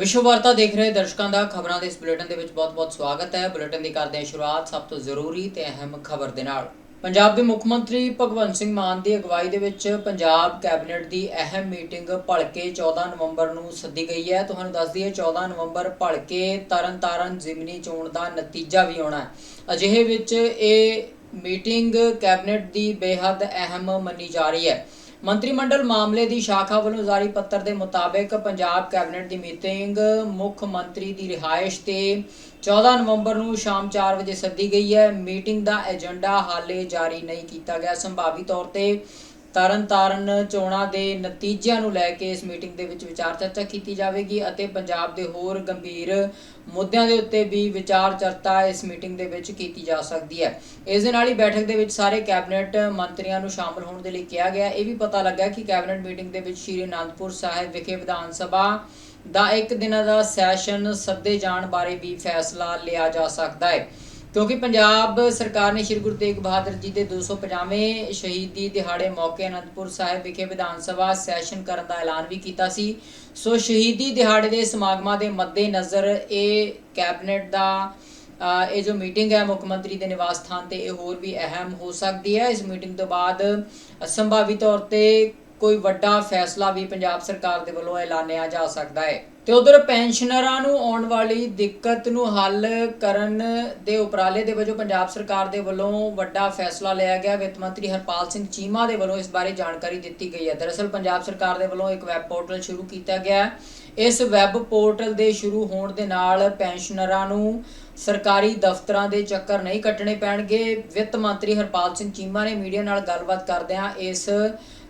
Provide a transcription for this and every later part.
ਵਿਸ਼ਵ ਵਾਰਤਾ ਦੇਖ ਰਹੇ ਦਰਸ਼ਕਾਂ ਦਾ ਖਬਰਾਂ ਦੇ ਇਸ ਬੁਲੇਟਿਨ ਦੇ ਵਿੱਚ ਬਹੁਤ-ਬਹੁਤ ਸਵਾਗਤ ਹੈ। ਬੁਲੇਟਿਨ ਦੀ ਕਰਦੇ ਹਾਂ ਸ਼ੁਰੂਆਤ ਸਭ ਤੋਂ ਜ਼ਰੂਰੀ ਤੇ ਅਹਿਮ ਖਬਰ ਦੇ ਨਾਲ। ਪੰਜਾਬ ਦੇ ਮੁੱਖ ਮੰਤਰੀ ਭਗਵੰਤ ਸਿੰਘ ਮਾਨ ਦੀ ਅਗਵਾਈ ਦੇ ਵਿੱਚ ਪੰਜਾਬ ਕੈਬਨਿਟ ਦੀ ਅਹਿਮ ਮੀਟਿੰਗ ਭਲਕੇ 14 ਨਵੰਬਰ ਨੂੰ ਸੱਦੀ ਗਈ ਹੈ। ਤੁਹਾਨੂੰ ਦੱਸ ਦਈਏ 14 ਨਵੰਬਰ ਭਲਕੇ ਤਰਨਤਾਰਨ ਜ਼ਿਮਨੀ ਚੋਣ ਦਾ ਨਤੀਜਾ ਵੀ ਆਉਣਾ ਹੈ। ਅਜਿਹੇ ਵਿੱਚ ਇਹ ਮੀਟਿੰਗ ਕੈਬਨਿਟ ਦੀ ਬੇਹੱਦ ਅਹਿਮ ਮੰਨੀ ਜਾ ਰਹੀ ਹੈ। ਮੰਤਰੀ ਮੰਡਲ ਮਾਮਲੇ ਦੀ ਸ਼ਾਖਾ ਵੱਲੋਂ ਜਾਰੀ ਪੱਤਰ ਦੇ ਮੁਤਾਬਕ ਪੰਜਾਬ ਕੈਬਨਿਟ ਦੀ ਮੀਟਿੰਗ ਮੁੱਖ ਮੰਤਰੀ ਦੀ ਰਿਹਾਇਸ਼ ਤੇ 14 ਨਵੰਬਰ ਨੂੰ ਸ਼ਾਮ 4 ਵਜੇ ਸੱਦੀ ਗਈ ਹੈ। ਮੀਟਿੰਗ ਦਾ ਏਜੰਡਾ ਹਾਲੇ ਜਾਰੀ ਨਹੀਂ ਕੀਤਾ ਗਿਆ। ਸੰਭਾਵੀ ਤੌਰ ਤੇ ਤਰਨਤਾਰਨ ਚੋਣਾਂ ਦੇ ਨਤੀਜਿਆਂ ਨੂੰ ਲੈ ਕੇ ਇਸ ਮੀਟਿੰਗ ਦੇ ਵਿੱਚ ਵਿਚਾਰ ਚਰਚਾ ਕੀਤੀ ਜਾਵੇਗੀ ਅਤੇ ਪੰਜਾਬ ਦੇ ਹੋਰ ਗੰਭੀਰ ਮੁੱਦਿਆਂ ਦੇ ਉੱਤੇ ਵੀ ਵਿਚਾਰ ਚਰਚਾ ਇਸ ਮੀਟਿੰਗ ਦੇ ਵਿੱਚ ਕੀਤੀ ਜਾ ਸਕਦੀ ਹੈ। ਇਸ ਦੇ ਨਾਲ ਹੀ ਬੈਠਕ ਦੇ ਵਿੱਚ ਸਾਰੇ ਕੈਬਨਿਟ ਮੰਤਰੀਆਂ ਨੂੰ ਸ਼ਾਮਲ ਹੋਣ ਦੇ ਲਈ ਕਿਹਾ ਗਿਆ। ਇਹ ਵੀ ਪਤਾ ਲੱਗਾ ਕਿ ਕੈਬਨਿਟ ਮੀਟਿੰਗ ਦੇ ਵਿੱਚ ਸ਼੍ਰੀ ਅਨੰਦਪੁਰ ਸਾਹਿਬ ਵਿਖੇ ਵਿਧਾਨ ਸਭਾ ਦਾ ਇੱਕ ਦਿਨਾਂ ਦਾ ਸੈਸ਼ਨ ਸੱਦੇ ਜਾਣ ਬਾਰੇ ਵੀ ਫੈਸਲਾ ਲਿਆ ਜਾ ਸਕਦਾ ਹੈ। ਕਿਉਂਕਿ ਪੰਜਾਬ ਸਰਕਾਰ ਨੇ ਸ਼੍ਰੀ ਗੁਰੂ ਤੇਗ ਬਹਾਦਰ ਜੀ ਦੇ 250ਵੇਂ ਸ਼ਹੀਦੀ ਦਿਹਾੜੇ ਮੌਕੇ ਅਨੰਦਪੁਰ ਸਾਹਿਬ ਵਿਖੇ ਵਿਧਾਨ ਸਭਾ ਸੈਸ਼ਨ ਕਰਨ ਦਾ ਐਲਾਨ ਵੀ ਕੀਤਾ ਸੀ। ਸੋ ਸ਼ਹੀਦੀ ਦਿਹਾੜੇ ਦੇ ਸਮਾਗਮਾਂ ਦੇ ਮੱਦੇਨਜ਼ਰ ਇਹ ਕੈਬਨਿਟ ਦਾ ਇਹ ਜੋ ਮੀਟਿੰਗ ਹੈ ਮੁੱਖ ਮੰਤਰੀ ਦੇ ਨਿਵਾਸ ਸਥਾਨ ਤੇ ਇਹ ਹੋਰ ਵੀ ਅਹਿਮ ਹੋ ਸਕਦੀ ਹੈ। ਇਸ ਮੀਟਿੰਗ ਤੋਂ ਬਾਅਦ ਸੰਭਾਵੀ ਤੌਰ ਤੇ ਕੋਈ ਵੱਡਾ ਫੈਸਲਾ ਵੀ ਪੰਜਾਬ ਸਰਕਾਰ ਦੇ ਵੱਲੋਂ ਐਲਾਨਿਆ ਜਾ ਸਕਦਾ ਹੈ। ਤੇ ਉਧਰ ਪੈਨਸ਼ਨਰਾਂ ਨੂੰ ਆਉਣ ਵਾਲੀ ਦਿੱਕਤ ਨੂੰ ਹੱਲ ਕਰਨ ਦੇ ਉਪਰਾਲੇ ਦੇ ਵਜੋਂ ਪੰਜਾਬ ਸਰਕਾਰ ਦੇ ਵੱਲੋਂ ਵੱਡਾ ਫੈਸਲਾ ਲਿਆ ਗਿਆ। ਵਿੱਤ ਮੰਤਰੀ ਹਰਪਾਲ ਸਿੰਘ ਚੀਮਾ ਦੇ ਵੱਲੋਂ ਇਸ ਬਾਰੇ ਜਾਣਕਾਰੀ ਦਿੱਤੀ ਗਈ ਹੈ। ਦਰਅਸਲ ਪੰਜਾਬ ਸਰਕਾਰ ਦੇ ਵੱਲੋਂ ਇੱਕ ਵੈਬ ਪੋਰਟਲ ਸ਼ੁਰੂ ਕੀਤਾ ਗਿਆ ਹੈ। ਇਸ ਵੈਬ ਪੋਰਟਲ ਦੇ ਸ਼ੁਰੂ ਹੋਣ ਦੇ ਨਾਲ ਪੈਨਸ਼ਨਰਾਂ ਨੂੰ ਸਰਕਾਰੀ ਦਫ਼ਤਰਾਂ ਦੇ ਚੱਕਰ ਨਹੀਂ ਕੱਟਣੇ ਪੈਣਗੇ। ਵਿੱਤ ਮੰਤਰੀ ਹਰਪਾਲ ਸਿੰਘ ਚੀਮਾ ਨੇ ਮੀਡੀਆ ਨਾਲ ਗੱਲਬਾਤ ਕਰਦਿਆਂ ਇਸ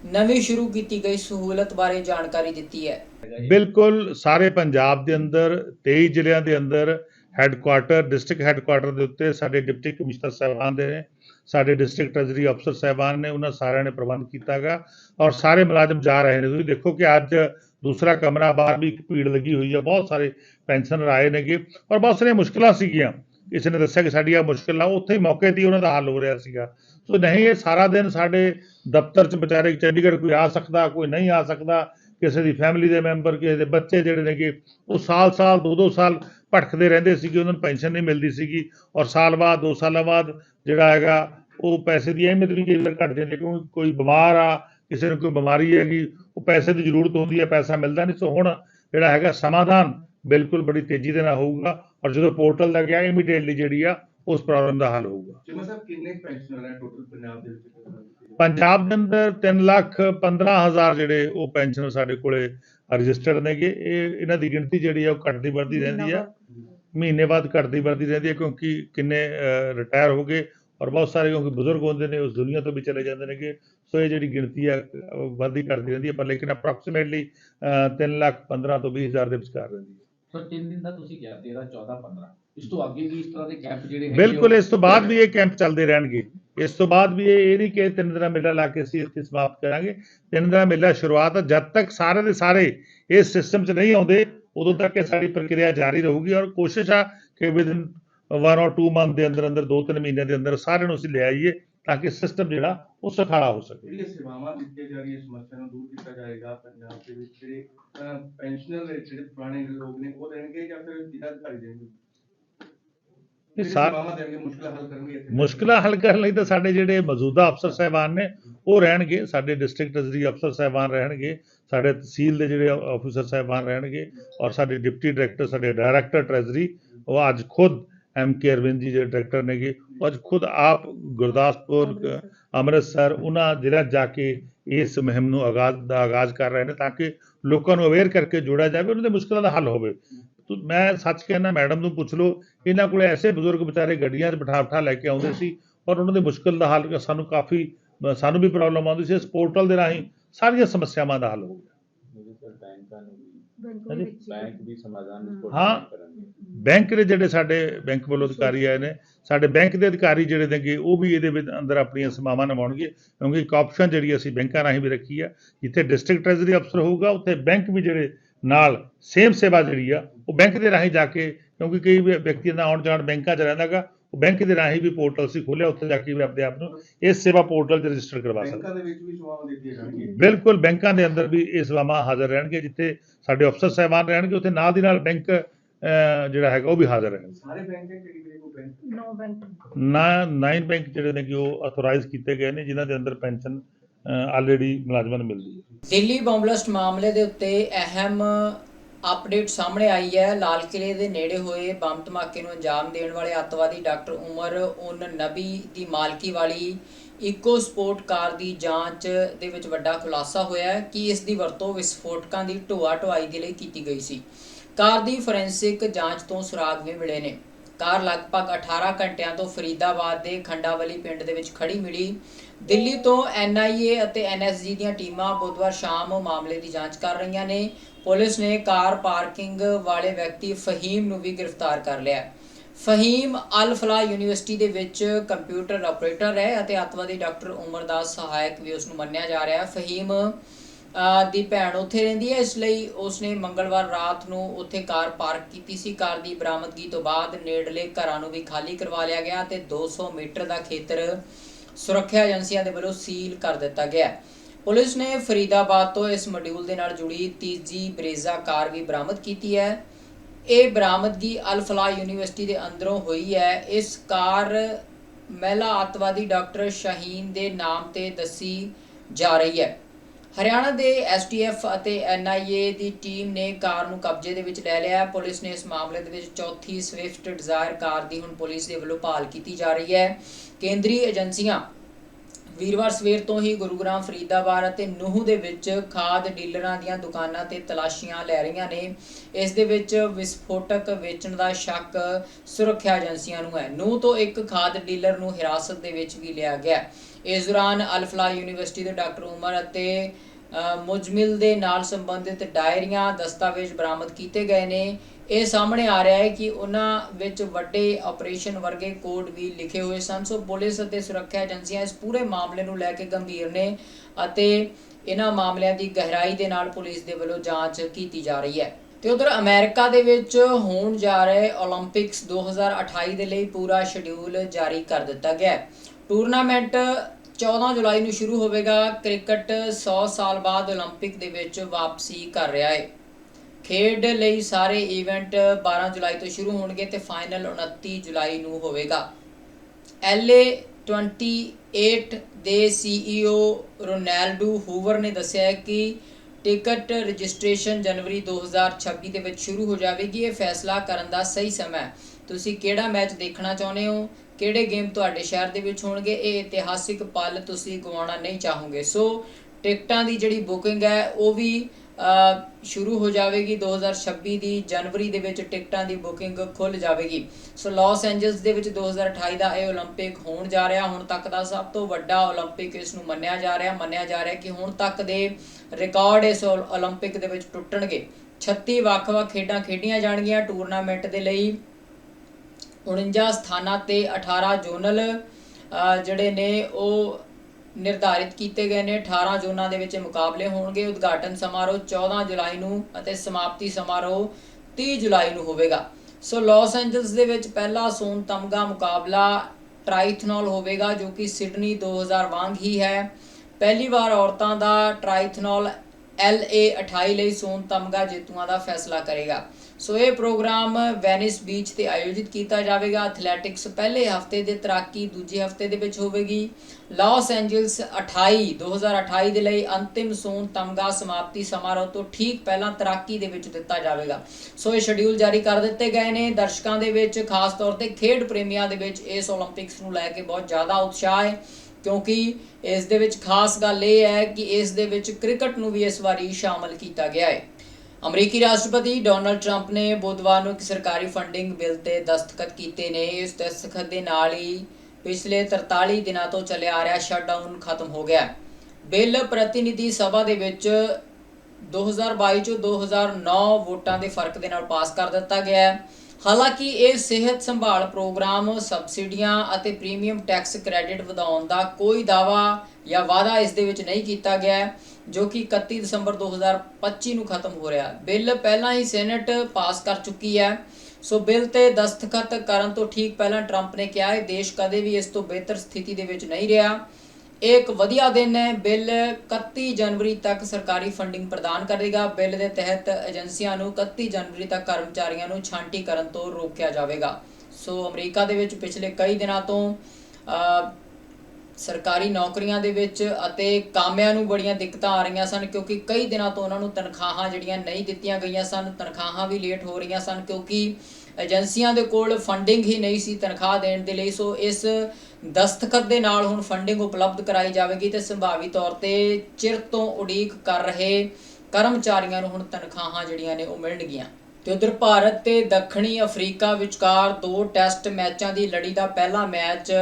ਨਵੀਂ ਸ਼ੁਰੂ ਕੀਤੀ ਗਈ ਸਹੂਲਤ ਬਾਰੇ ਜਾਣਕਾਰੀ ਦਿੱਤੀ ਹੈ। ਬਿਲਕੁਲ, ਸਾਰੇ ਪੰਜਾਬ ਦੇ ਅੰਦਰ 23 ਜ਼ਿਲ੍ਹਿਆਂ ਦੇ ਅੰਦਰ ਹੈੱਡਕੁਆਟਰ ਡਿਸਟ੍ਰਿਕਟ ਹੈੱਡਕੁਆਟਰ ਦੇ ਉੱਤੇ ਸਾਡੇ ਡਿਪਟੀ ਕਮਿਸ਼ਨਰ ਸਾਹਿਬਾਨ ਦੇ ਨੇ, ਸਾਡੇ ਡਿਸਟ੍ਰਿਕਟ ਟ੍ਰੈਜਰੀ ਅਫਸਰ ਸਾਹਿਬਾਨ ਨੇ, ਉਹਨਾਂ ਸਾਰਿਆਂ ਨੇ ਪ੍ਰਬੰਧ ਕੀਤਾਗਾ ਔਰ ਸਾਰੇ ਮੁਲਾਜ਼ਮ ਜਾ ਰਹੇ ਨੇ। ਤੁਸੀਂ ਦੇਖੋ ਕਿ ਅੱਜ ਦੂਸਰਾ ਕਮਰਾ, ਬਾਹਰ ਵੀ ਇੱਕ ਭੀੜ ਲੱਗੀ ਹੋਈ ਹੈ ਬਹੁਤ ਸਾਰੇ ਪੈਨਸ਼ਨਰ ਆਏ ਨੇਗੇ ਔਰ ਬਹੁਤ ਸਾਰੀਆਂ ਮੁਸ਼ਕਲਾਂ ਸੀਗੀਆਂ। ਕਿਸੇ ਨੇ ਦੱਸਿਆ ਕਿ ਸਾਡੀਆਂ ਮੁਸ਼ਕਲਾਂ, ਉੱਥੇ ਹੀ ਮੌਕੇ ਤੇ ਉਹਨਾਂ ਦਾ ਹੱਲ ਹੋ ਰਿਹਾ ਸੀਗਾ। ਸੋ ਨਹੀਂ, ਇਹ ਸਾਰਾ ਦਿਨ ਸਾਡੇ ਦਫ਼ਤਰ 'ਚ ਵਿਚਾਰੇ ਚੰਡੀਗੜ੍ਹ ਕੋਈ ਆ ਸਕਦਾ, ਕੋਈ ਨਹੀਂ ਆ ਸਕਦਾ, ਕਿਸੇ ਦੀ ਫੈਮਿਲੀ ਦੇ ਮੈਂਬਰ ਕਿਸੇ ਦੇ ਬੱਚੇ ਜਿਹੜੇ ਨੇਗੇ, ਉਹ ਸਾਲ-ਸਾਲ, ਦੋ-ਦੋ ਸਾਲ ਭਟਕਦੇ ਰਹਿੰਦੇ ਸੀਗੇ, ਉਹਨਾਂ ਨੂੰ ਪੈਨਸ਼ਨ ਨਹੀਂ ਮਿਲਦੀ ਸੀਗੀ ਔਰ ਸਾਲ ਬਾਅਦ, ਦੋ ਸਾਲਾਂ ਬਾਅਦ ਜਿਹੜਾ ਹੈਗਾ, ਉਹ ਪੈਸੇ ਦੀ ਅਹਿਮੀਅਤ ਵੀ ਕਈ ਵਾਰ ਘਟ ਜਾਂਦੀ ਕਿਉਂਕਿ ਕੋਈ ਬਿਮਾਰ ਆ, ਕਿਸੇ ਨੂੰ ਕੋਈ ਬਿਮਾਰੀ ਹੈਗੀ, ਉਹ ਪੈਸੇ ਦੀ ਜ਼ਰੂਰਤ ਹੁੰਦੀ ਹੈ, ਪੈਸਾ ਮਿਲਦਾ ਨਹੀਂ, ਸੋ ਹੁਣ ਜਿਹੜਾ ਹੈਗਾ ਸਮਾਧਾਨ ਬਿਲਕੁਲ ਬੜੀ ਤੇਜ਼ੀ ਦੇ ਨਾਲ ਹੋਊਗਾ ਔਰ ਜਦੋਂ ਪੋਰਟਲ ਦਾ ਗਿਆ ਇਮੀਡੀਏਟਲੀ ਜਿਹੜੀ ਆ ਉਸ ਪ੍ਰੋਬਲਮ ਦਾ ਹੱਲ ਹੋਊਗਾ। ਚਿਮਾ ਸਾਹਿਬ ਕਿੰਨੇ ਪੈਨਸ਼ਨਰ ਹੈ ਟੋਟਲ ਪੰਜਾਬ ਦੇ ਵਿੱਚ ਪੰਜਾਬ ਦੇ ਅੰਦਰ 3 ਲੱਖ 15 ਹਜ਼ਾਰ ਜਿਹੜੇ ਉਹ ਪੈਨਸ਼ਨਰ ਸਾਡੇ ਕੋਲੇ ਰਜਿਸਟਰਡ ਨੇਗੇ। ਇਹ ਇਹਨਾਂ ਦੀ ਗਿਣਤੀ ਜਿਹੜੀ ਆ ਉਹ ਘਟਦੀ ਵੱਧਦੀ ਰਹਿੰਦੀ ਆ। ਮਹੀਨੇ ਬਾਅਦ ਘਟਦੀ ਵੱਧਦੀ ਰਹਿੰਦੀ ਹੈ ਕਿਉਂਕਿ ਕਿੰਨੇ ਰਿਟਾਇਰ ਹੋ ਗਏ ਔਰ ਬਹੁਤ ਸਾਰੇ ਕਿਉਂਕਿ ਬਜ਼ੁਰਗ ਹੁੰਦੇ ਨੇ ਉਸ ਦੁਨੀਆ ਤੋਂ ਵੀ ਚਲੇ ਜਾਂਦੇ ਨੇਗੇ। ਸੋ ਇਹ ਜਿਹੜੀ ਗਿਣਤੀ ਆ ਅਹ, ਵੱਧਦੀ ਘਟਦੀ ਰਹਿੰਦੀ ਹੈ ਪਰ ਲੇਕਿਨ ਅਪਰੋਕਸੀਮੇਟਲੀ 3 ਲੱਖ 15 ਤੋਂ 20 ਹਜ਼ਾਰ ਦੇ ਵਿਚਕਾਰ ਰਹਿੰਦੀ ਹੈ ਸਰ ਤਿੰਨ ਦਿਨ ਦਾ ਤੁਸੀਂ ਕਿਹਾ 13 14 15 ਇਸ ਤੋਂ ਅੱਗੇ ਵੀ ਇਸ ਤਰ੍ਹਾਂ ਦੇ ਕੈਂਪ ਜਿਹੜੇ ਹੈਗੇ ਬਿਲਕੁਲ ਇਸ ਤੋਂ ਬਾਅਦ ਵੀ ਇਹ ਕੈਂਪ ਚੱਲਦੇ ਰਹਿਣਗੇ। ਇਸ ਤੋਂ ਬਾਅਦ ਵੀ ਇਹ ਨਹੀਂ ਕਿ ਤਿੰਨ ਦਿਨਾਂ ਮੇਲਾ ਲਾ ਕੇ ਅਸੀਂ ਇੱਥੇ ਸਮਾਪਤ ਕਰਾਂਗੇ। ਤਿੰਨ ਦਿਨਾਂ ਮੇਲਾ ਸ਼ੁਰੂਆਤ ਜਦ ਤੱਕ ਸਾਰੇ ਦੇ ਸਾਰੇ ਇਸ ਸਿਸਟਮ 'ਚ ਨਹੀਂ ਆਉਂਦੇ ਉਦੋਂ ਤੱਕ ਇਹ ਸਾਡੀ ਪ੍ਰਕਿਰਿਆ ਜਾਰੀ ਰਹੂਗੀ ਔਰ ਕੋਸ਼ਿਸ਼ ਆ ਕਿ ਵਿਦਨ 1 ਔਰ 2 ਮੰਥ ਦੇ ਅੰਦਰ ਅੰਦਰ 2-3 ਮਹੀਨਿਆਂ ਦੇ ਅੰਦਰ ਸਾਰਿਆਂ ਨੂੰ ਅਸੀਂ ਲੈ ਆਈਏ ਤਾਂ ਕਿ ਸਿਸਟਮ ਜਿਹੜਾ ਉਹ ਸੁਖਾਲਾ ਹੋ ਸਕੇ। ਜਿਹੜੀਆਂ ਸੇਵਾਵਾਂ ਦਿੱਤੀਆਂ ਜਾ ਰਹੀਆਂ ਸਮੱਸਿਆ ਨੂੰ ਦੂਰ ਕੀਤਾ ਜਾਏਗਾ ਪੰਜਾਬ ਦੇ ਵਿੱਚ ਜਿਹੜੇ ਪੈਨਸ਼ਨਰ ਜਿਹੜੇ ਪੁਰਾਣੇ ਲੋਕ ਨੇ ਉਹ ਰਹਿਣਗੇ ਜਾਂ ਫਿਰ ਜ਼ਿਲ੍ਹਾ ਅਧਿਕਾਰੀ ਦੇਣਗੇ? ਜਿਹੜੀ ਮੁਸ਼ਕਲਾਂ ਹੱਲ ਕਰਨ ਲਈ ਤਾਂ ਸਾਡੇ ਜਿਹੜੇ ਮੌਜੂਦਾ ਅਫਸਰ ਸਾਹਿਬਾਨ ਨੇ ਉਹ ਰਹਿਣਗੇ। ਸਾਡੇ ਡਿਸਟ੍ਰਿਕਟ ਟ੍ਰੈਜਰੀ ਅਫਸਰ ਸਾਹਿਬਾਨ ਰਹਿਣਗੇ ਸਾਡੇ ਤਹਿਸੀਲ ਦੇ ਜਿਹੜੇ ਆਫੀਸਰ ਸਾਹਿਬਾਨ ਰਹਿਣਗੇ ਔਰ ਸਾਡੇ ਡਿਪਟੀ ਡਾਇਰੈਕਟਰ ਸਾਡੇ ਡਾਇਰੈਕਟਰ ਟ੍ਰੈਜਰੀ ਉਹ ਅੱਜ ਖੁਦ ਐਮ ਕੇ ਅਰਵਿੰਦ ਜੀ ਜਿਹੜੇ ਡਾਇਰੈਕਟਰ ਨੇਗੇ ਉਹ ਅੱਜ ਖੁਦ ਆਪ ਗੁਰਦਾਸਪੁਰ ਅੰਮ੍ਰਿਤਸਰ। ਉਹਨਾਂ ਜ਼ਿਲ੍ਹਾ ਜਾ ਕੇ ਇਸ ਮੁਹਿੰਮ ਨੂੰ ਆਗਾਜ਼ ਦਾ ਆਗਾਜ਼ ਕਰ ਰਹੇ ਨੇ ਤਾਂ ਕਿ ਲੋਕਾਂ ਨੂੰ ਅਵੇਅਰ ਕਰਕੇ ਜੋੜਿਆ ਜਾਵੇ ਉਹਨਾਂ ਦੇ ਮੁਸ਼ਕਲਾਂ ਦਾ ਹੱਲ ਹੋਵੇ। ਮੈਂ ਸੱਚ ਕਹਿੰਦਾ ਮੈਡਮ ਨੂੰ ਪੁੱਛ ਲਓ ਇਹਨਾਂ ਕੋਲੇ ਐਸੇ ਬਜ਼ੁਰਗ ਵਿਚਾਰੇ ਗੱਡੀਆਂ 'ਚ ਬਿਠਾ ਬਿਠਾ ਲੈ ਕੇ ਆਉਂਦੇ ਸੀ ਔਰ ਉਹਨਾਂ ਦੀ ਮੁਸ਼ਕਲ ਦਾ ਹੱਲ ਸਾਨੂੰ ਕਾਫੀ ਸਾਨੂੰ ਵੀ ਪ੍ਰੋਬਲਮ ਆਉਂਦੀ ਸੀ ਇਸ ਪੋਰਟਲ ਦੇ ਰਾਹੀਂ ਸਾਰੀਆਂ ਸਮੱਸਿਆਵਾਂ ਦਾ ਹੱਲ ਹੋ ਗਿਆ। ਬੈਂਕਾਂ ਨੂੰ ਵੀ ਹਾਂਜੀ। ਬੈਂਕ ਵੀ ਸਮਾਧਾਨ ਇਸ ਕੋਲ ਹਾਂ। ਕਰਨਗੇ। ਬੈਂਕ ਦੇ ਜਿਹੜੇ ਸਾਡੇ ਬੈਂਕ ਵੱਲੋਂ ਅਧਿਕਾਰੀ ਆਏ ਨੇ ਸਾਡੇ ਬੈਂਕ ਦੇ ਅਧਿਕਾਰੀ ਜਿਹੜੇ ਨੇਗੇ ਉਹ ਵੀ ਇਹਦੇ ਵਿੱਚ ਅੰਦਰ ਆਪਣੀਆਂ ਸੇਵਾਵਾਂ ਨਿਭਾਉਣਗੇ ਕਿਉਂਕਿ ਇੱਕ ਆਪਸ਼ਨ ਜਿਹੜੀ ਅਸੀਂ ਬੈਂਕਾਂ ਰਾਹੀਂ ਵੀ ਰੱਖੀ ਆ ਜਿੱਥੇ ਡਿਸਟ੍ਰਿਕਟ ਟ੍ਰੈਜਰੀ ਅਫਸਰ ਹੋਊਗਾ ਉੱਥੇ ਬੈਂਕ ਵੀ ਜਿਹੜੇ ਨਾਲ ਸੇਮ ਸੇਵਾ ਜਿਹੜੀ ਆ ਉਹ ਬੈਂਕ ਦੇ ਰਾਹੀਂ ਜਾ ਕੇ ਕਿਉਂਕਿ ਕਈ ਵਿ- ਵਿਅਕਤੀਆਂ ਦਾ ਆਉਣ ਜਾਣ ਬੈਂਕਾਂ 'ਚ ਰਹਿੰਦਾਗਾ ਉਹ ਬੈਂਕ ਦੇ ਰਾਹੀਂ ਵੀ ਪੋਰਟਲ ਸੀ ਖੋਲਿਆ ਉੱਥੇ ਜਾ ਕੇ ਵੀ ਆਪਣੇ ਆਪ ਨੂੰ ਇਸ ਸੇਵਾ ਪੋਰਟਲ 'ਤੇ ਰਜਿਸਟਰ ਕਰਵਾ ਸਕਦੇ। ਬੈਂਕਾਂ ਦੇ ਵਿੱਚ ਵੀ ਸੇਵਾਵਾਂ ਦਿੱਤੀਆਂ ਜਾਣਗੀਆਂ। ਬਿਲਕੁਲ ਬੈਂਕਾਂ ਦੇ ਅੰਦਰ ਵੀ ਇਹ ਸੇਵਾਵਾਂ ਹਾਜ਼ਰ ਰਹਿਣਗੇ ਜਿੱਥੇ ਸਾਡੇ ਅਫਸਰ ਸਾਹਿਬਾਨ ਰਹਿਣਗੇ ਉੱਥੇ ਨਾਲ ਦੀ ਨਾਲ ਬੈਂਕ ਅਹ, ਜਿਹੜਾ ਹੈਗਾ ਉਹ ਵੀ ਹਾਜ਼ਰ ਰਹਿਣਗੇ। ਸਾਰੇ ਬੈਂਕ ਹੈ ਕਿਹੜੀ ਕਿਹੜੀ ਕੋ ਬੈਂਕ ਨੋ ਬੈਂਕ ਨਾ ਨਾਈਨ ਬੈਂਕ ਜਿਹੜੇ ਨੇ ਕਿ ਉਹ ਅਥੋਰਾਈਜ਼ ਕੀਤੇ ਗਏ ਨੇ ਜਿਨ੍ਹਾਂ ਦੇ ਅੰਦਰ ਪੈਨਸ਼ਨ ਆਲਰੇਡੀ ਮੁਲਾਜ਼ਮਾਂ ਨੂੰ ਮਿਲਦੀ ਹੈ। ਦਿੱਲੀ ਬੰਬ ਬਲਾਸਟ ਮਾਮਲੇ ਦੇ ਉੱਤੇ ਅਹਿਮ ਅਪਡੇਟ ਸਾਹਮਣੇ ਆਈ ਹੈ। ਲਾਲ ਕਿਲੇ ਦੇ ਨੇੜੇ ਹੋਏ ਬੰਬ ਧਮਾਕੇ ਨੂੰ ਅੰਜਾਮ ਦੇਣ ਵਾਲੇ ਅੱਤਵਾਦੀ ਡਾਕਟਰ ਉਮਰ ਉਨ ਨਬੀ ਦੀ ਮਾਲਕੀ ਵਾਲੀ ਇਕੋ ਸਪੋਰਟ ਕਾਰ ਦੀ ਜਾਂਚ ਦੇ ਵਿੱਚ ਵੱਡਾ ਖੁਲਾਸਾ ਹੋਇਆ ਹੈ। ਕਿ ਇਸ ਦੀ ਵਰਤੋਂ ਵਿਸਫੋਟਕਾਂ ਦੀ ਢੋਆ ਢੁਆਈ ਦੇ ਲਈ ਕੀਤੀ ਗਈ ਸੀ? ਕਾਰ ਦੀ ਫੋਰੈਂਸਿਕ ਜਾਂਚ ਤੋਂ ਸੁਰਾਗ ਵੀ ਮਿਲੇ ਨੇ। ਕਾਰ ਲਗਭਗ 18 ਘੰਟਿਆਂ ਤੋਂ ਫਰੀਦਾਬਾਦ ਦੇ ਖੰਡਾਵਲੀ ਪਿੰਡ ਦੇ ਵਿੱਚ ਖੜੀ ਮਿਲੀ। ਦਿੱਲੀ ਤੋਂ ਐਨਆਈਏ ਅਤੇ ਐਨਐਸਜੀ ਦੀਆਂ ਟੀਮਾਂ ਬੁੱਧਵਾਰ ਸ਼ਾਮ ਮਾਮਲੇ ਦੀ ਜਾਂਚ ਕਰ ਰਹੀਆਂ ਨੇ। ਪੁਲਿਸ ਨੇ ਕਾਰ ਪਾਰਕਿੰਗ ਵਾਲੇ ਵਿਅਕਤੀ ਫਹੀਮ ਨੂੰ ਵੀ ਗ੍ਰਿਫਤਾਰ ਕਰ ਲਿਆ ਫਹੀਮ ਅਲ ਫਲਾ ਯੂਨੀਵਰਸਿਟੀ ਦੇ ਵਿੱਚ ਕੰਪਿਊਟਰ ਆਪਰੇਟਰ ਹੈ ਅਤੇ ਅੱਤਵਾਦੀ ਡਾਕਟਰ ਉਮਰ ਦਾ ਸਹਾਇਕ ਵੀ ਉਸ ਨੂੰ ਮੰਨਿਆ ਜਾ ਰਿਹਾ ਹੈ। ਫਹੀਮ ਦੀ ਭੈਣ ਉੱਥੇ ਰਹਿੰਦੀ ਹੈ, ਇਸ ਲਈ ਉਸਨੇ ਮੰਗਲਵਾਰ ਰਾਤ ਨੂੰ ਉੱਥੇ ਕਾਰ ਪਾਰਕ ਕੀਤੀ ਸੀ। ਕਾਰ ਦੀ ਬਰਾਮਦਗੀ ਤੋਂ ਬਾਅਦ ਨੇੜਲੇ ਘਰਾਂ ਨੂੰ ਵੀ ਖਾਲੀ ਕਰਵਾ ਲਿਆ ਗਿਆ ਤੇ 200 ਮੀਟਰ ਦਾ ਖੇਤਰ ਸੁਰੱਖਿਆ ਏਜੰਸੀਆਂ ਦੇ ਵੱਲੋਂ ਸੀਲ ਕਰ ਦਿੱਤਾ ਗਿਆ ਹੈ। ਪੁਲਿਸ ਨੇ ਫਰੀਦਾਬਾਦ ਤੋਂ ਇਸ ਮੋਡਿਊਲ ਦੇ ਨਾਲ ਜੁੜੀ ਤੀਜੀ ਬਰੇਜ਼ਾ ਕਾਰ ਵੀ ਬਰਾਮਦ ਕੀਤੀ ਹੈ। ਇਹ ਬਰਾਮਦਗੀ ਅਲਫਲਾਹ ਯੂਨੀਵਰਸਿਟੀ ਦੇ ਅੰਦਰੋਂ ਹੋਈ ਹੈ। ਇਸ ਕਾਰ ਮਹਿਲਾ ਅੱਤਵਾਦੀ ਡਾਕਟਰ ਸ਼ਾਹੀਨ ਦੇ ਨਾਮ ਤੇ ਦੱਸੀ ਜਾ ਰਹੀ ਹੈ। ਹਰਿਆਣਾ ਦੇ ਐਸਟੀਐਫ ਅਤੇ ਐਨਆਈਏ ਦੀ ਟੀਮ ਨੇ ਕਾਰ ਨੂੰ ਕਬਜ਼ੇ ਦੇ ਵਿੱਚ ਲੈ ਲਿਆ ਪੁਲਿਸ ਨੇ ਇਸ ਮਾਮਲੇ ਦੇ ਵਿੱਚ ਚੌਥੀ ਸਵਿਫਟ ਡਿਜ਼ਾਇਰ ਕਾਰ ਦੀ ਹੁਣ ਪੁਲਿਸ ਦੇ ਵੱਲੋਂ ਭਾਲ ਕੀਤੀ ਜਾ ਰਹੀ ਹੈ। ਕੇਂਦਰੀ ਏਜੰਸੀਆਂ ਵੀਰਵਾਰ ਸਵੇਰ ਤੋਂ ਹੀ ਗੁਰੂਗ੍ਰਾਮ ਫਰੀਦਾਬਾਦ ਅਤੇ ਨੂਹ ਦੇ ਵਿੱਚ ਖਾਦ ਡੀਲਰਾਂ ਦੀਆਂ ਦੁਕਾਨਾਂ ਤੇ ਤਲਾਸ਼ੀਆਂ ਲੈ ਰਹੀਆਂ ਨੇ। ਇਸ ਦੇ ਵਿੱਚ ਵਿਸਫੋਟਕ ਵੇਚਣ ਦਾ ਸ਼ੱਕ ਸੁਰੱਖਿਆ ਏਜੰਸੀਆਂ ਨੂੰ ਹੈ। ਨੂਹ ਤੋਂ ਇੱਕ ਖਾਦ ਡੀਲਰ ਨੂੰ ਹਿਰਾਸਤ ਦੇ ਵਿੱਚ ਵੀ ਲਿਆ ਗਿਆ। ਇਸ ਦੌਰਾਨ ਅਲਫਲਾ ਯੂਨੀਵਰਸਿਟੀ ਦੇ ਡਾਕਟਰ ਉਮਰ ਅਤੇ ਮੁਜਮਿਲ ਦੇ ਨਾਲ ਸੰਬੰਧਿਤ ਡਾਇਰੀਆਂ, ਦਸਤਾਵੇਜ਼ ਬਰਾਮਦ ਕੀਤੇ ਗਏ ਨੇ। ਇਹ ਸਾਹਮਣੇ ਆ ਰਿਹਾ ਹੈ ਕਿ ਉਹਨਾਂ ਵਿੱਚ ਵੱਡੇ ਆਪਰੇਸ਼ਨ ਵਰਗੇ ਕੋਡ ਵੀ ਲਿਖੇ ਹੋਏ ਸਨ। ਸੋ ਪੁਲਿਸ ਅਤੇ ਸੁਰੱਖਿਆ ਏਜੰਸੀਆਂ ਇਸ ਪੂਰੇ ਮਾਮਲੇ ਨੂੰ ਲੈ ਕੇ ਗੰਭੀਰ ਨੇ ਅਤੇ ਇਹਨਾਂ ਮਾਮਲਿਆਂ ਦੀ ਗਹਿਰਾਈ ਦੇ ਨਾਲ ਪੁਲਿਸ ਦੇ ਵੱਲੋਂ ਜਾਂਚ ਕੀਤੀ ਜਾ ਰਹੀ ਹੈ। ਤੇ ਉਧਰ ਅਮਰੀਕਾ ਦੇ ਵਿੱਚ ਹੋਣ ਜਾ ਰਹੇ 올림픽ਸ 2028 ਦੇ ਲਈ ਪੂਰਾ ਸ਼ਡਿਊਲ ਜਾਰੀ ਕਰ ਦਿੱਤਾ ਗਿਆ ਟੂਰਨਾਮੈਂਟ 14 ਜੁਲਾਈ ਨੂੰ ਸ਼ੁਰੂ ਹੋਵੇਗਾ। ਕ੍ਰਿਕਟ 100 ਸਾਲ ਬਾਅਦ 올림픽 ਦੇ ਵਿੱਚ ਵਾਪਸੀ ਕਰ ਰਿਹਾ ਹੈ। ਖੇਡ ਲਈ ਸਾਰੇ ਇਵੈਂਟ 12 ਜੁਲਾਈ ਤੋਂ ਸ਼ੁਰੂ ਹੋਣਗੇ ਤੇ ਫਾਈਨਲ 29 ਜੁਲਾਈ ਨੂੰ ਹੋਵੇਗਾ। LA 28 ਦੇ CEO ਰੋਨਾਲਡੋ ਹੂਵਰ ਨੇ ਦੱਸਿਆ ਕਿ ਟਿਕਟ ਰਜਿਸਟ੍ਰੇਸ਼ਨ ਜਨਵਰੀ 2026 ਦੇ ਵਿੱਚ ਸ਼ੁਰੂ ਹੋ ਜਾਵੇਗੀ। ਇਹ ਫੈਸਲਾ ਕਰਨ ਦਾ ਸਹੀ ਸਮਾਂ ਹੈ। ਤੁਸੀਂ ਕਿਹੜਾ ਮੈਚ ਦੇਖਣਾ ਚਾਹੁੰਦੇ ਹੋ? ਕਿਹੜੇ ਗੇਮ ਤੁਹਾਡੇ ਸ਼ਹਿਰ ਦੇ ਵਿੱਚ ਹੋਣਗੇ? ਇਹ ਇਤਿਹਾਸਿਕ ਪਲ ਤੁਸੀਂ ਗਵਾਉਣਾ ਨਹੀਂ ਚਾਹੋਗੇ। ਸੋ ਟਿਕਟਾਂ ਦੀ ਜਿਹੜੀ ਬੁਕਿੰਗ ਹੈ, ਉਹ ਵੀ ਸ਼ੁਰੂ ਹੋ ਜਾਵੇਗੀ 2026 ਦੀ ਜਨਵਰੀ ਦੇ ਵਿੱਚ ਟਿਕਟਾਂ ਦੀ ਬੁਕਿੰਗ ਖੁੱਲ ਜਾਵੇਗੀ ਸੋ ਲਾਸ ਐਂਜਲਸ ਦੇ ਵਿੱਚ 2028 ਦਾ ਇਹ 올림픽 ਹੋਣ ਜਾ ਰਿਹਾ ਹੁਣ ਤੱਕ ਦਾ ਸਭ ਤੋਂ ਵੱਡਾ 올림픽 ਇਸ ਨੂੰ ਮੰਨਿਆ ਜਾ ਰਿਹਾ ਮੰਨਿਆ ਜਾ ਰਿਹਾ ਕਿ ਹੁਣ ਤੱਕ ਦੇ ਰਿਕਾਰਡ ਇਸ 올림픽 ਦੇ ਵਿੱਚ ਟੁੱਟਣਗੇ 36 ਵੱਖ-ਵੱਖ ਖੇਡਾਂ ਖੇਡੀਆਂ ਜਾਣਗੀਆਂ ਟੂਰਨਾਮੈਂਟ ਦੇ ਲਈ 49 ਸਥਾਨਾਂ ਤੇ 18 ਜ਼ੋਨਲ ਅ, ਜਿਹੜੇ ਨੇ ਉਹ ਨਿਰਧਾਰਿਤ ਕੀਤੇ ਗਏ ਨੇ। 18 ਜ਼ੋਨਾਂ ਦੇ ਵਿੱਚ ਮੁਕਾਬਲੇ ਹੋਣਗੇ। ਉਦਘਾਟਨ ਸਮਾਰੋਹ 14 ਜੁਲਾਈ ਨੂੰ ਅਤੇ ਸਮਾਪਤੀ ਸਮਾਰੋਹ 30 ਜੁਲਾਈ ਨੂੰ ਹੋਵੇਗਾ। ਸੋ ਲਾਸ ਐਂਜਲਸ ਦੇ ਵਿੱਚ ਪਹਿਲਾ ਸੋਨ ਤਮਗਾ ਮੁਕਾਬਲਾ ਟ੍ਰਾਈਥਨਲ ਹੋਵੇਗਾ, ਜੋ ਕਿ ਸਿਡਨੀ 2000 ਵਾਂਗ ਹੀ ਹੈ। ਪਹਿਲੀ ਵਾਰ ਔਰਤਾਂ ਦਾ ਟ੍ਰਾਈਥਨਲ LA 28 ਲਈ ਸੋਨ ਤਮਗਾ ਜੇਤੂਆਂ ਦਾ ਫੈਸਲਾ ਕਰੇਗਾ। ਸੋ ਇਹ ਪ੍ਰੋਗਰਾਮ ਵੈਨਿਸ ਬੀਚ ਤੇ ਆਯੋਜਿਤ ਕੀਤਾ ਜਾਵੇਗਾ। ਐਥਲੈਟਿਕਸ ਪਹਿਲੇ ਹਫ਼ਤੇ ਦੇ ਤਰਾਕੀ ਦੂਜੇ ਹਫ਼ਤੇ ਦੇ ਵਿੱਚ ਹੋਵੇਗੀ। ਲਾਸ ਐਂਜਲਸ 28 2028 ਦੇ ਲਈ ਅੰਤਿਮ ਸੋਨ ਤਮਗਾ ਸਮਾਪਤੀ ਸਮਾਰੋਹ ਤੋਂ ਠੀਕ ਪਹਿਲਾਂ ਤਰਾਕੀ ਦੇ ਵਿੱਚ ਦਿੱਤਾ ਜਾਵੇਗਾ। ਸੋ ਇਹ ਸ਼ਡਿਊਲ ਜਾਰੀ ਕਰ ਦਿੱਤੇ ਗਏ ਨੇ। ਦਰਸ਼ਕਾਂ ਦੇ ਵਿੱਚ ਖਾਸ ਤੌਰ ਤੇ ਖੇਡ ਪ੍ਰੇਮੀਆਂ ਦੇ ਵਿੱਚ ਇਸ 올림픽ਸ ਨੂੰ ਲੈ ਕੇ ਬਹੁਤ ਜ਼ਿਆਦਾ ਉਤਸ਼ਾਹ ਹੈ, ਕਿਉਂਕਿ ਇਸ ਦੇ ਵਿੱਚ ਖਾਸ ਗੱਲ ਇਹ ਹੈ ਕਿ ਇਸ ਦੇ ਵਿੱਚ ਕ੍ਰਿਕਟ ਨੂੰ ਵੀ ਇਸ ਵਾਰੀ ਸ਼ਾਮਲ ਕੀਤਾ ਗਿਆ ਹੈ। ਅਮਰੀਕੀ ਰਾਸ਼ਟਰਪਤੀ ਡੋਨਲਡ ਟਰੰਪ ਨੇ ਬੁੱਧਵਾਰ ਨੂੰ ਇੱਕ ਸਰਕਾਰੀ ਫੰਡਿੰਗ ਬਿੱਲ ਤੇ ਦਸਤਖਤ ਕੀਤੇ ਨੇ। ਇਸ ਦਸਤਖਤ ਦੇ ਨਾਲ ਹੀ ਪਿਛਲੇ 43 ਦਿਨਾਂ ਤੋਂ ਚੱਲਿਆ ਆ ਰਿਹਾ ਸ਼ਟਡਾਊਨ ਖਤਮ ਹੋ ਗਿਆ ਬਿੱਲ ਪ੍ਰਤੀਨਿਧੀ ਸਭਾ ਦੇ ਵਿੱਚ 2022 ਚੋਂ 2009 ਵੋਟਾਂ ਦੇ ਫ਼ਰਕ ਦੇ ਨਾਲ ਪਾਸ ਕਰ ਦਿੱਤਾ ਗਿਆ ਹੈ। ਹਾਲਾਂਕਿ ਇਹ ਸਿਹਤ ਸੰਭਾਲ ਪ੍ਰੋਗਰਾਮ ਸਬਸਿਡੀਆਂ ਅਤੇ ਪ੍ਰੀਮੀਅਮ ਟੈਕਸ ਕ੍ਰੈਡਿਟ ਵਧਾਉਣ ਦਾ ਕੋਈ ਦਾਵਾ ਜਾਂ ਵਾਅਦਾ ਇਸ ਦੇ ਵਿੱਚ ਨਹੀਂ ਕੀਤਾ ਗਿਆ ਜੋ ਕਿ 31 ਦਸੰਬਰ 2025 ਨੂੰ ਖਤਮ ਹੋ ਰਿਹਾ ਬਿੱਲ ਪਹਿਲਾਂ ਹੀ ਸੈਨੇਟ ਪਾਸ ਕਰ ਚੁੱਕੀ ਹੈ, ਸੋ ਬਿੱਲ ਤੇ ਦਸਤਖਤ ਕਰਨ ਤੋਂ ਠੀਕ ਪਹਿਲਾਂ ਟਰੰਪ ਨੇ ਕਿਹਾ ਹੈ, ਦੇਸ਼ ਕਦੇ ਵੀ ਇਸ ਤੋਂ ਬਿਹਤਰ ਸਥਿਤੀ ਦੇ ਵਿੱਚ ਨਹੀਂ ਰਿਹਾ। ਇਹ ਇੱਕ ਵਧੀਆ ਦਿਨ ਹੈ। ਬਿੱਲ 31 ਜਨਵਰੀ ਤੱਕ ਸਰਕਾਰੀ ਫੰਡਿੰਗ ਪ੍ਰਦਾਨ ਕਰੇਗਾ। ਬਿੱਲ ਦੇ ਤਹਿਤ ਏਜੰਸੀਆਂ ਨੂੰ 31 ਜਨਵਰੀ ਤੱਕ ਕਰਮਚਾਰੀਆਂ ਨੂੰ ਛਾਂਟੀ ਕਰਨ ਤੋਂ ਰੋਕਿਆ ਜਾਵੇਗਾ। ਸੋ ਅਮਰੀਕਾ ਦੇ ਵਿੱਚ ਪਿਛਲੇ ਕਈ ਦਿਨਾਂ ਤੋਂ ਅ, ਸਰਕਾਰੀ ਨੌਕਰੀਆਂ ਦੇ ਵਿੱਚ ਅਤੇ ਕਾਮਿਆਂ ਨੂੰ ਬੜੀਆਂ ਦਿੱਕਤਾਂ ਆ ਰਹੀਆਂ ਸਨ, ਕਿਉਂਕਿ ਕਈ ਦਿਨਾਂ ਤੋਂ ਉਹਨਾਂ ਨੂੰ ਤਨਖਾਹਾਂ ਜਿਹੜੀਆਂ ਨਹੀਂ ਦਿੱਤੀਆਂ ਗਈਆਂ ਸਨ, ਤਨਖਾਹਾਂ ਵੀ ਲੇਟ ਹੋ ਰਹੀਆਂ ਸਨ, ਕਿਉਂਕਿ ਏਜੰਸੀਆਂ ਦੇ ਕੋਲ ਫੰਡਿੰਗ ਹੀ ਨਹੀਂ ਸੀ ਤਨਖਾਹ ਦੇਣ ਦੇ ਲਈ, ਸੋ ਇਸ ਦਸਤਖਤ ਦੇ ਨਾਲ ਹੁਣ ਫੰਡਿੰਗ ਉਪਲਬਧ ਕਰਾਈ ਜਾਵੇਗੀ ਤੇ ਸੰਭਾਵੀ ਤੌਰ ਤੇ ਚਿਰ ਤੋਂ ਉਡੀਕ ਕਰ ਰਹੇ ਕਰਮਚਾਰੀਆਂ ਨੂੰ ਹੁਣ ਤਨਖਾਹਾਂ ਜਿਹੜੀਆਂ ਨੇ ਉਹ ਮਿਲਣਗੀਆਂ। ਤੇ ਉਧਰ ਭਾਰਤ ਤੇ ਦੱਖਣੀ ਅਫਰੀਕਾ ਵਿਚਕਾਰ ਦੋ ਟੈਸਟ ਮੈਚਾਂ ਦੀ ਲੜੀ ਦਾ ਪਹਿਲਾ ਮੈਚ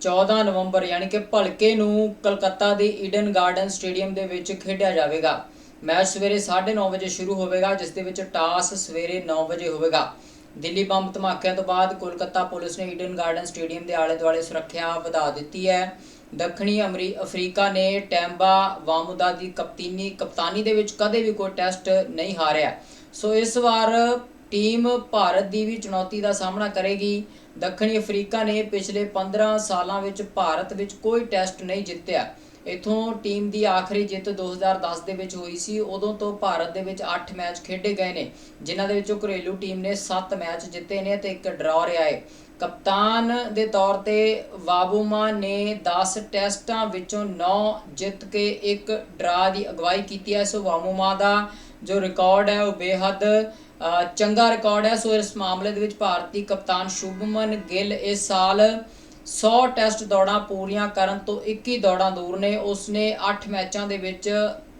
14 ਨਵੰਬਰ ਯਾਨੀ ਕਿ ਭਲਕੇ ਨੂੰ ਕਲਕੱਤਾ ਦੇ ਈਡਨ ਗਾਰਡਨ ਸਟੇਡੀਅਮ ਦੇ ਵਿੱਚ ਖੇਡਿਆ ਜਾਵੇਗਾ। ਮੈਚ ਸਵੇਰੇ 9:30 ਵਜੇ ਸ਼ੁਰੂ ਹੋਵੇਗਾ, ਜਿਸ ਦੇ ਵਿੱਚ ਟਾਸ ਸਵੇਰੇ 9 ਵਜੇ ਹੋਵੇਗਾ। ਦਿੱਲੀ ਬੰਬ ਧਮਾਕਿਆਂ ਤੋਂ ਬਾਅਦ ਕੋਲਕਾਤਾ ਪੁਲਿਸ ਨੇ ਈਡਨ ਗਾਰਡਨ ਸਟੇਡੀਅਮ ਦੇ ਆਲੇ-ਦੁਆਲੇ ਸੁਰੱਖਿਆ ਵਧਾ ਦਿੱਤੀ ਹੈ। ਦੱਖਣੀ ਅਮਰੀ, ਅਫਰੀਕਾ ਨੇ ਟੈਂਬਾ, ਵਾਮੁਦਾ ਦੀ ਕਪਤਾਨੀ ਕਪਤਾਨੀ ਦੇ ਵਿੱਚ ਕਦੇ ਵੀ ਕੋਈ ਟੈਸਟ ਨਹੀਂ ਹਾਰਿਆ। ਸੋ ਇਸ ਵਾਰ ਟੀਮ ਭਾਰਤ ਦੀ ਵੀ ਚੁਣੌਤੀ ਦਾ ਸਾਹਮਣਾ ਕਰੇਗੀ। ਦੱਖਣੀ ਅਫਰੀਕਾ ਨੇ ਪਿਛਲੇ 15 ਸਾਲਾਂ ਵਿੱਚ ਭਾਰਤ ਵਿੱਚ ਕੋਈ ਟੈਸਟ ਨਹੀਂ ਜਿੱਤਿਆ। ਇਥੋਂ ਟੀਮ ਦੀ ਆਖਰੀ ਜਿੱਤ 2010 ਦੇ ਵਿੱਚ ਹੋਈ ਸੀ। ਉਦੋਂ ਤੋਂ ਭਾਰਤ ਦੇ ਵਿੱਚ 8 ਮੈਚ ਖੇਡੇ ਗਏ ਨੇ, ਜਿਨ੍ਹਾਂ ਦੇ ਵਿੱਚੋਂ ਘਰੇਲੂ ਟੀਮ ਨੇ 7 ਮੈਚ ਜਿੱਤੇ ਨੇ ਤੇ ਇੱਕ ਡਰਾਅ ਰਿਹਾ ਹੈ। ਕਪਤਾਨ ਦੇ ਤੌਰ ਤੇ ਵਾਬੂਮਾ ਨੇ 10 ਟੈਸਟਾਂ ਵਿੱਚੋਂ 9 ਜਿੱਤ ਕੇ ਇੱਕ ਡਰਾ ਦੀ ਅਗਵਾਈ ਕੀਤੀ ਹੈ। ਸੋ ਵਾਬੂਮਾ ਦਾ ਜੋ ਰਿਕਾਰਡ ਹੈ, ਉਹ ਬੇਹੱਦ ਚੰਗਾ ਰਿਕਾਰਡ ਹੈ ਸੋ ਇਸ ਮਾਮਲੇ ਦੇ ਵਿੱਚ ਭਾਰਤੀ ਕਪਤਾਨ ਸ਼ੁਭਮਨ ਗਿੱਲ ਇਸ ਸਾਲ 100 ਟੈਸਟ ਦੌੜਾਂ ਪੂਰੀਆਂ ਕਰਨ ਤੋਂ 21 ਦੌੜਾਂ ਦੂਰ ਨੇ। ਉਸਨੇ 8 ਮੈਚਾਂ ਦੇ ਵਿੱਚ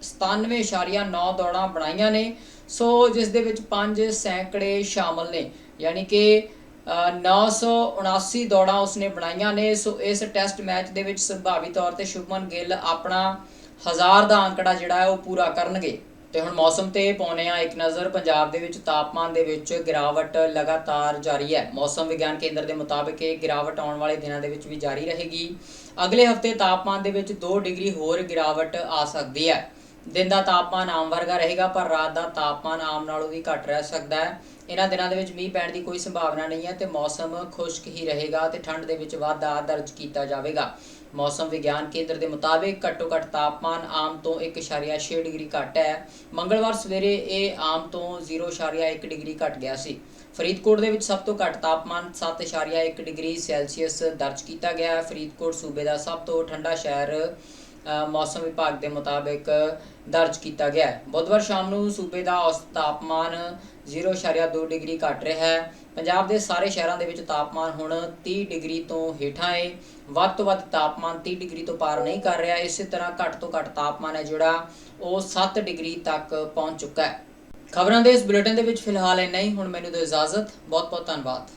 97.9 ਦੌੜਾਂ ਬਣਾਈਆਂ ਨੇ। ਸੋ ਜਿਸ ਦੇ ਵਿੱਚ 5 ਸੈਂਕੜੇ ਸ਼ਾਮਲ ਨੇ। ਯਾਨੀ ਕਿ ਅ, 979 ਦੌੜਾਂ ਉਸਨੇ ਬਣਾਈਆਂ ਨੇ। ਸੋ ਇਸ ਟੈਸਟ ਮੈਚ ਦੇ ਵਿੱਚ ਸੰਭਾਵੀ ਤੌਰ ਤੇ ਸ਼ੁਭਮਨ ਗਿੱਲ ਆਪਣਾ ਹਜ਼ਾਰ ਦਾ ਅੰਕੜਾ ਜਿਹੜਾ ਹੈ ਉਹ ਪੂਰਾ ਕਰਨਗੇ। ਤੇ ਹੁਣ ਮੌਸਮ ਤੇ ਪਾਉਨੇ ਆ ਇੱਕ ਨਜ਼ਰ, ਪੰਜਾਬ ਦੇ ਵਿੱਚ ਤਾਪਮਾਨ ਦੇ ਵਿੱਚ ਗਿਰਾਵਟ ਲਗਾਤਾਰ ਜਾਰੀ ਹੈ। ਮੌਸਮ ਵਿਗਿਆਨ ਕੇਂਦਰ ਦੇ ਮੁਤਾਬਕ ਇਹ ਗਿਰਾਵਟ ਆਉਣ ਵਾਲੇ ਦਿਨਾਂ ਦੇ ਵਿੱਚ ਵੀ ਜਾਰੀ ਰਹੇਗੀ। ਅਗਲੇ ਹਫ਼ਤੇ ਤਾਪਮਾਨ ਦੇ ਵਿੱਚ 2 ਡਿਗਰੀ ਹੋਰ ਗਿਰਾਵਟ ਆ ਸਕਦੀ ਹੈ। ਦਿਨ ਦਾ ਤਾਪਮਾਨ ਆਮ ਵਰਗਾ ਰਹੇਗਾ, ਪਰ ਰਾਤ ਦਾ ਤਾਪਮਾਨ ਆਮ ਨਾਲੋਂ ਵੀ ਘੱਟ ਰਹਿ ਸਕਦਾ ਹੈ। ਇਹਨਾਂ ਦਿਨਾਂ ਦੇ ਵਿੱਚ ਮੀਂਹ ਪੈਣ ਦੀ ਕੋਈ ਸੰਭਾਵਨਾ ਨਹੀਂ ਹੈ ਤੇ ਮੌਸਮ ਖੁਸ਼ਕ ਹੀ ਰਹੇਗਾ ਤੇ ਠੰਡ ਦੇ ਵਿੱਚ ਵਾਧਾ ਦਰਜ ਕੀਤਾ ਜਾਵੇਗਾ। ਮੌਸਮ ਵਿਗਿਆਨ ਕੇਂਦਰ ਦੇ ਮੁਤਾਬਿਕ ਘੱਟੋ ਘੱਟ ਤਾਪਮਾਨ ਆਮ ਤੋਂ 1.6 ਡਿਗਰੀ ਘੱਟ ਹੈ। ਮੰਗਲਵਾਰ ਸਵੇਰੇ ਇਹ ਆਮ ਤੋਂ 0.1 ਡਿਗਰੀ ਘੱਟ ਗਿਆ ਸੀ। ਫਰੀਦਕੋਟ ਦੇ ਵਿੱਚ ਸਭ ਤੋਂ ਘੱਟ ਤਾਪਮਾਨ 7.1 ਡਿਗਰੀ ਸੈਲਸੀਅਸ ਦਰਜ ਕੀਤਾ ਗਿਆ ਫਰੀਦਕੋਟ ਸੂਬੇ ਦਾ ਸਭ ਤੋਂ ਠੰਡਾ ਸ਼ਹਿਰ ਮੌਸਮ ਵਿਭਾਗ ਦੇ ਮੁਤਾਬਿਕ ਦਰਜ ਕੀਤਾ ਗਿਆ ਹੈ। ਬੁੱਧਵਾਰ ਸ਼ਾਮ ਨੂੰ ਸੂਬੇ ਦਾ ਔਸਤ ਤਾਪਮਾਨ 0.2 ਡਿਗਰੀ ਘਟ ਰਿਹਾ ਹੈ। ਪੰਜਾਬ ਦੇ ਸਾਰੇ ਸ਼ਹਿਰਾਂ ਦੇ ਵਿੱਚ ਤਾਪਮਾਨ ਹੁਣ 30 ਡਿਗਰੀ ਤੋਂ ਹੇਠਾਂ ਹੈ ਵੱਧ ਤੋਂ ਵੱਧ ਤਾਪਮਾਨ 30 ਡਿਗਰੀ ਤੋਂ ਪਾਰ ਨਹੀਂ ਕਰ ਰਿਹਾ। ਇਸੇ ਤਰ੍ਹਾਂ ਘੱਟ ਤੋਂ ਘੱਟ ਤਾਪਮਾਨ ਹੈ ਜਿਹੜਾ ਉਹ 7 ਡਿਗਰੀ ਤੱਕ ਪਹੁੰਚ ਚੁੱਕਾ ਹੈ। ਖਬਰਾਂ ਦੇ ਇਸ ਬੁਲੇਟਿਨ ਦੇ ਵਿੱਚ ਫਿਲਹਾਲ ਇੰਨਾ ਹੀ। ਹੁਣ ਮੈਨੂੰ ਦਿਓ ਇਜਾਜ਼ਤ। ਬਹੁਤ ਬਹੁਤ ਧੰਨਵਾਦ।